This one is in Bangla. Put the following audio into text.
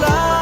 love.